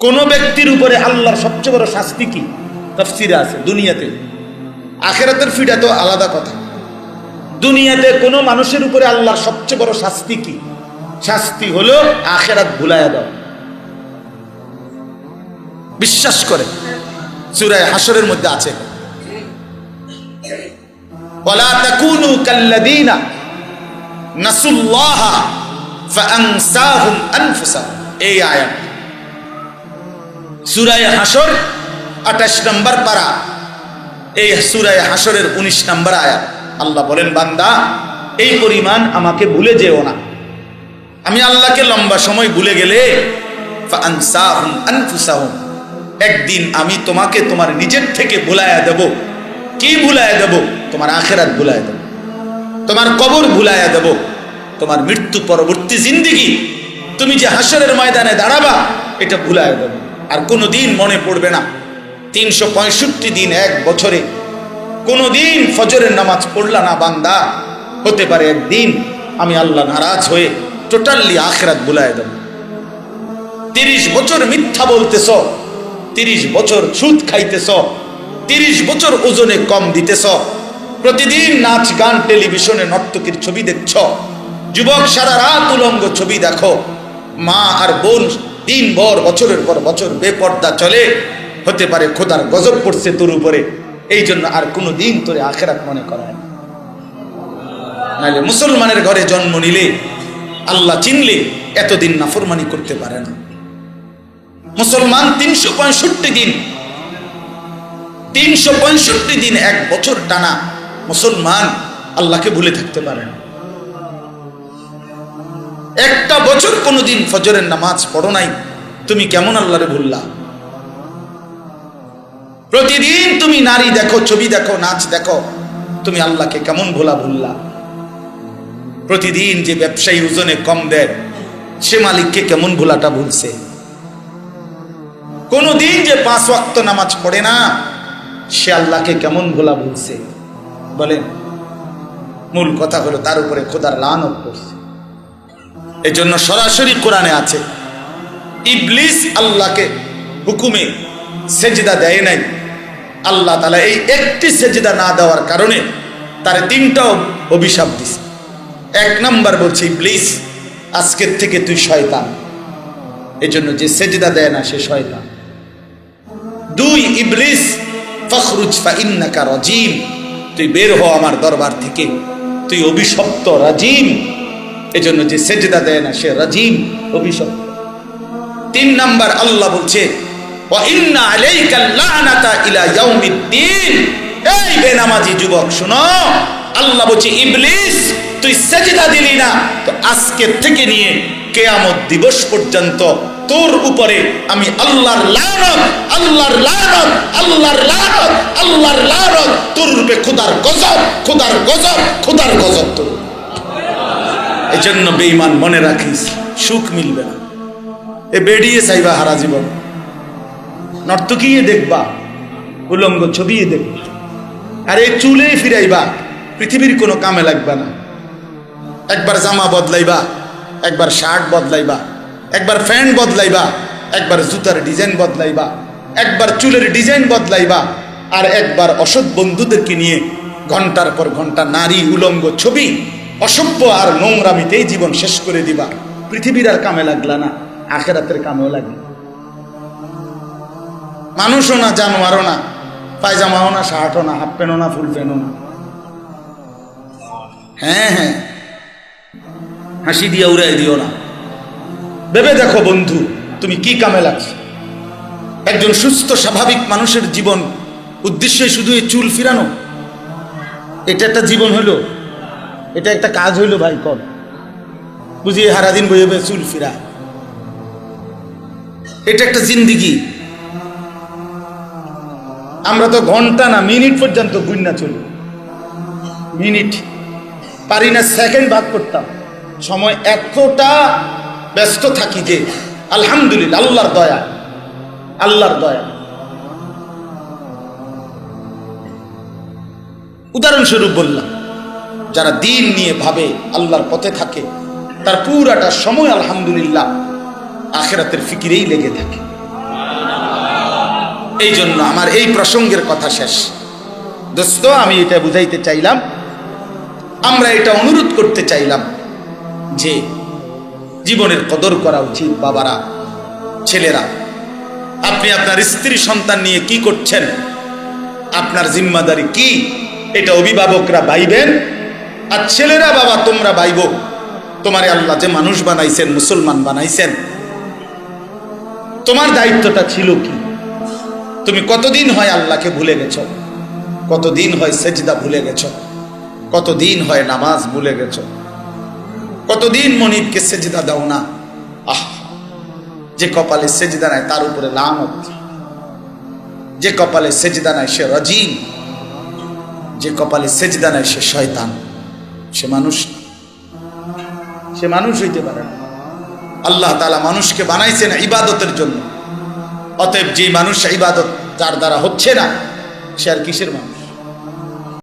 কোন ব্যক্তির উপরে আল্লাহর সবচেয়ে বড় শাস্তি কি তফসিরে আছে দুনিয়াতে আখেরাতের ফিটা তো আলাদা কথা দুনিয়াতে কোনো মানুষের উপরে আল্লাহর সবচেয়ে বড় শাস্তি কি শাস্তি হলো আখেরাত ভুলাইয়া দাও বিশ্বাস করে সুরায় হাসরের মধ্যে আছে ولا تكونوا كالذين نسوا الله فأنساهم أنفسهم এই আয়াত সুরায় হাসর আঠাশ নম্বর পারা। এই সুরায় হাসরের উনিশ নম্বর আয়াত। আল্লাহ বলেন, বান্দা, এই পরিমাণ আমাকে ভুলে যেও না। আমি আল্লাহকে লম্বা সময় ভুলে গেলে একদিন আমি তোমাকে তোমার নিজের থেকে ভুলাইয়া দেব। কি ভুলাইয়া দেব? তোমার আখেরাত ভুলাইয়া দেব। তোমার কবর ভুলাইয়া দেব। তোমার মৃত্যু পরবর্তী জিন্দিগি। তুমি যে হাসরের ময়দানে দাঁড়াবা, এটা ভুলাইয়া দেব। আর কোনো দিন মনে পড়বে না। তিনশো পঁয়ষট্টি দিন এক বছরে। কোনো দিন ফজরের নামাজ পড়লা না বান্দা। হতে পারে একদিন আমি আল্লাহ নারাজ হয়ে টোটালি আখরাত ভুলাইয়া দেব। তিরিশ বছর মিথ্যা বলতেছ, তিরিশ বছর সুদ খাইতেছ, তিরিশ বছর ওজনে কম দিতেছ, প্রতিদিন নাচ গান টেলিভিশনে নর্তকীর ছবি দেখছ, যুবক সারা রাত উলঙ্গ ছবি দেখো, মা আর বোন দিন ভর, বছরের পর বছর বেপর্দা চলে। হতে পারে খোদার গজব পড়ছে তোর উপরে। এই জন্য আর কোনো দিন তোরে আখেরাত মনে করায় নাহলে মুসলমানের ঘরে জন্ম নিলে, আল্লাহ চিনলে এতদিন নাফরমানি করতে পারে না। মুসলমান তিনশো পঁয়ষট্টি দিন, তিনশো পঁয়ষট্টি দিন এক বছর টানা মুসলমান আল্লাহকে ভুলে থাকতে পারে না। একটা বছর কোনোদিন ফজরের নামাজ পড়ো নাই, তুমি কেমন আল্লাহরে ভুললা? প্রতিদিন তুমি নারী দেখো, ছবি দেখো, নাচ দেখো, তুমি আল্লাহকে কেমন ভোলা ভুললা? প্রতিদিন যে ব্যবসায়ী ওজনে কম দেয়, সে মালিককে কেমন ভোলাটা ভুলছে? কোনদিন যে পাঁচ ওয়াক্ত নামাজ পড়ে না, সে আল্লাহকে কেমন ভোলা ভুলছে? বলেন, মূল কথা হলো তার উপরে খোদার লানত করছে এই জন্য সরাসরি কোরআনে আছে, ইবলিস আল্লাহকে হুকুমে সেজদা দেয় নাই। আল্লাহ তালা এই একটি সেজদা না দেওয়ার কারণে তার তিনটা অভিশাপ দিছে। এক নাম্বার বলছি, ইবলিস, আজকের থেকে তুই শয়তান। এই জন্য যে সেজদা দেয় না, সে শয়তান। দুই, ইবলিস, ফখরুজ ফা ইন্নাকা রাজিম। তুই বের হ আমার দরবার থেকে। তুই অভিশপ্ত রাজিম। এই জন্য যে সেজদা দেয় না, সে রাজিম অভিশপ্ত। তিন নাম্বার আল্লাহ বলছে এই বেনামাজি যুবক, শোনো। আল্লাহ বলছে, ইবলিস, তুই সেজদা দিলি না, তো আজকে থেকে নিয়ে কেয়ামত দিবস পর্যন্ত তোর উপরে আমি আল্লাহর লানত আল্লাহর লানত আল্লাহর লানত আল্লাহর লানত, তোর রূপে খোদার গজব খোদার গজব খোদার গজব তোর এই জন্য বেঈমান মনে রাখিস, সুখ মিলবে না। এ বেড়িয়ে চাইবা হারা জীবন। নর্তকীয়ে দেখবা, উলঙ্গ ছবিয়ে দেখবা। আর এই চুলে ফিরাইবা, পৃথিবীর কোনো কামে লাগবে না। একবার জামা বদলাইবা, একবার শার্ট বদলাইবা, একবার প্যান্ট বদলাইবা, একবার জুতার ডিজাইন বদলাইবা, একবার চুলের ডিজাইন বদলাইবা, আর একবার অসৎ বন্ধুদেরকে নিয়ে ঘণ্টার পর ঘণ্টা নারী উলঙ্গ ছবি অসভ্য আর নোংরামিতেই জীবন শেষ করে দিবা। পৃথিবীর আর কামে লাগলা না, আখেরাতের কামেও লাগে মানুষও না, জানোয়ারও না, পায়জামাও না, শার্টও না, হাফ প্যান্টও না, ফুল প্যান্টও না। হ্যাঁ হ্যাঁ। হাসি দিয়ে উড়াই দিও না। ভেবে দেখো বন্ধু, তুমি কি কামে লাগছো? একজন সুস্থ, স্বাভাবিক মানুষের জীবন উদ্দেশ্যে শুধু এই চুল ফিরানো? এটা একটা জীবন হলো। এটা একটা কাজ হইল ভাই, কর। বুঝিয়ে হারাদিন বইয়ে বইয়ে চুল ফিরা। এটা একটা জিন্দিগি। আমরা তো ঘণ্টা না, মিনিট পর্যন্ত গুন্না চলি। মিনিট। পারি না সেকেন্ড ভাগ করতাম। সময় এতটা ব্যস্ত থাকি যে, আলহামদুলিল্লাহ, আল্লাহর দয়া। আল্লাহর দয়া। উদাহরণস্বরূপ বললাম যারা দিন নিয়ে ভাবে আল্লাহর পথে থাকে, তার পুরাটা সময় আলহামদুলিল্লাহ আখেরাতের ফিকিরেই লেগে থাকে। এই জন্য আমার এই প্রসঙ্গের কথা শেষ। দোস্ত, আমি এটা বুঝাইতে চাইলাম, আমরা এটা অনুরোধ করতে চাইলাম যে জীবনের কদর করা উচিত বাবারা, ছেলেরা। আপনি আপনার স্ত্রী সন্তান নিয়ে কি করছেন? আপনার জিম্মাদারি কি? এটা অভিভাবকরা বাইবেন আর ছেলেরা বাবা, তোমরা বাইব তোমারে আল্লাহ যে মানুষ বানাইছেন, মুসলমান বানাইছেন, তোমার দায়িত্বটা ছিল কি? তুমি কতদিন হয় আল্লাহকে ভুলে গেছ? কতদিন হয় সেজদা ভুলে গেছ? কতদিন হয় নামাজ ভুলে গেছ? কতদিন মনিবকে সেজদা দাও না? আহ! যে কপালে সেজদা নাই, তার উপরে লামত যে কপালে সেজদা নাই, সে রজিম। যে কপালে সেজদা নাই, সে শয়তান। সে মানুষ। সে মানুষ হইতে পারে না। আল্লাহ তালা মানুষকে বানাইছে না ইবাদতের জন্য। অতএব যে মানুষ ইবাদত, যার দ্বারা হচ্ছে না, সে আর কিসের মানুষ?